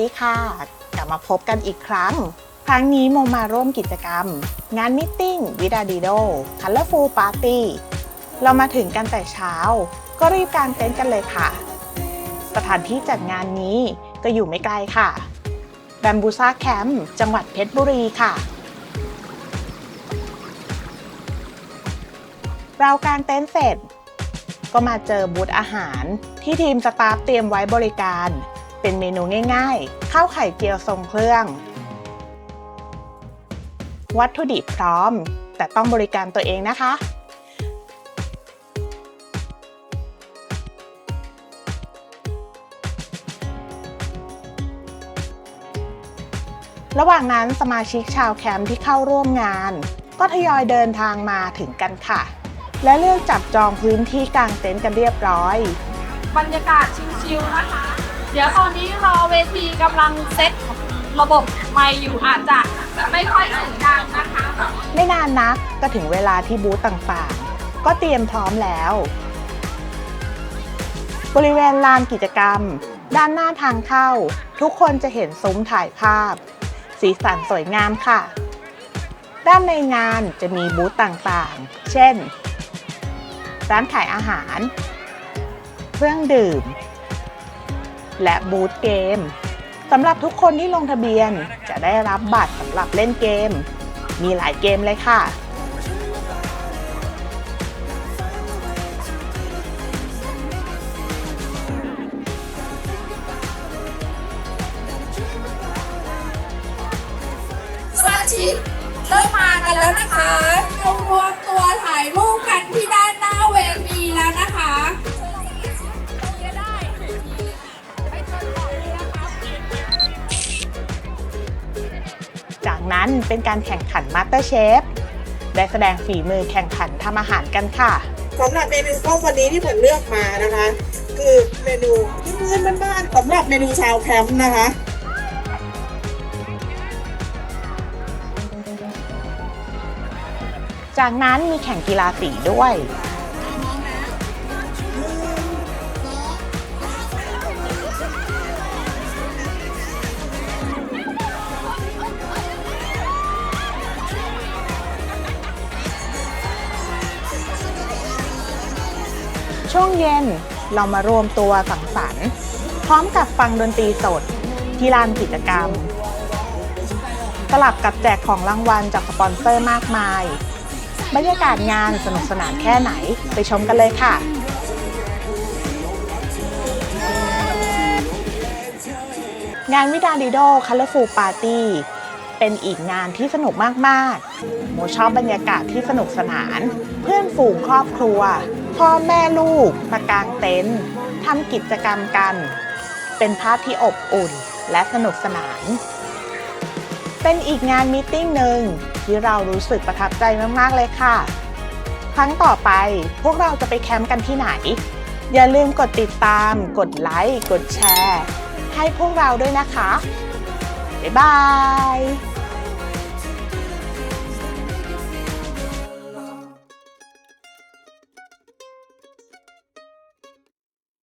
ดีค่ะ กลับมาพบกันอีกครั้ง ครั้งนี้โมมาร่วมกิจกรรม งานมิทติ้งวิดาดิโดคัลเลอร์ฟูลปาร์ตี้เรามาถึงกันแต่เช้า ก็รีบกางเต็นท์กันเลยค่ะ สถานที่จัดงานนี้ก็อยู่ไม่ไกลค่ะแบมบูซาแคมป์จังหวัดเพชรบุรีค่ะ เรากางเต็นท์เสร็จ ก็มาเจอบูธอาหารที่ทีมสตาฟเตรียมไว้บริการ เป็นเมนูง่ายๆ ข้าวไข่เจียวทรงเครื่อง วัตถุดิบพร้อม แต่ต้องบริการตัวเองนะคะ ระหว่างนั้นสมาชิกชาวแคมป์ที่เข้าร่วมงาน ก็ทยอยเดินทางมาถึงกันค่ะ และเลือกจับจองพื้นที่กลางเต็นท์กันเรียบร้อย บรรยากาศชิลๆนะคะ เดี๋ยวตอนนี้รอเวทีกำลังเซตระบบไมค์อยู่อาจจะไม่ค่อยเสียงดังนะคะ ไม่นานนักก็ถึงเวลาที่บูธต่างๆ ก็เตรียมพร้อมแล้ว บริเวณลานกิจกรรม ด้านหน้าทางเข้า ทุกคนจะเห็นซุ้มถ่ายภาพ สีสันสวยงามค่ะ ด้านในงานจะมีบูธต่างๆ เช่น ร้านขายอาหาร เครื่องดื่ม และบูธเกมสำหรับทุกคนที่ลงทะเบียนจะได้รับบัตรสำหรับเล่นเกม มีหลายเกมเลยค่ะสมาชิกเริ่มมากันแล้วนะคะรารวมตัวถ่ายรูปกันที่ด้าน นั้นเป็นการแข่งขันมาสเตอร์เชฟได้แสดงฝีมือแข่งขันทำอาหารกันค่ะสำหรับเมนูส้มวันนี้ที่ผมเลือกมานะคะ คือเมนูพื้นบ้านๆสำหรับเมนูชาวแคมป์นะคะจากนั้นมีแข่งกีฬาสีด้วย ช่วงเย็นเรามารวมตัวสังสรรค์ พร้อมกับฟังดนตรีสดที่ลานกิจกรรม สลับกับแจกของรางวัลจากสปอนเซอร์มากมาย บรรยากาศงานสนุกสนานแค่ไหนไปชมกันเลยค่ะงานวิดาดิโดคัลเลอร์ฟูลปาร์ตี้เป็นอีกงานที่สนุกมาก ๆ โมชอบบรรยากาศที่สนุกสนาน เพื่อนฝูงครอบครัว พ่อแม่ลูกมากางเต็นท์ทำกิจกรรมกัน เป็นภาพที่อบอุ่นและสนุกสนาน เป็นอีกงานมีตติ้งหนึ่งที่เรารู้สึกประทับใจมากๆเลยค่ะ ครั้งต่อไปพวกเราจะไปแคมป์กันที่ไหน อย่าลืมกดติดตาม กดไลค์ กดแชร์ ให้พวกเราด้วยนะคะ บ๊ายบาย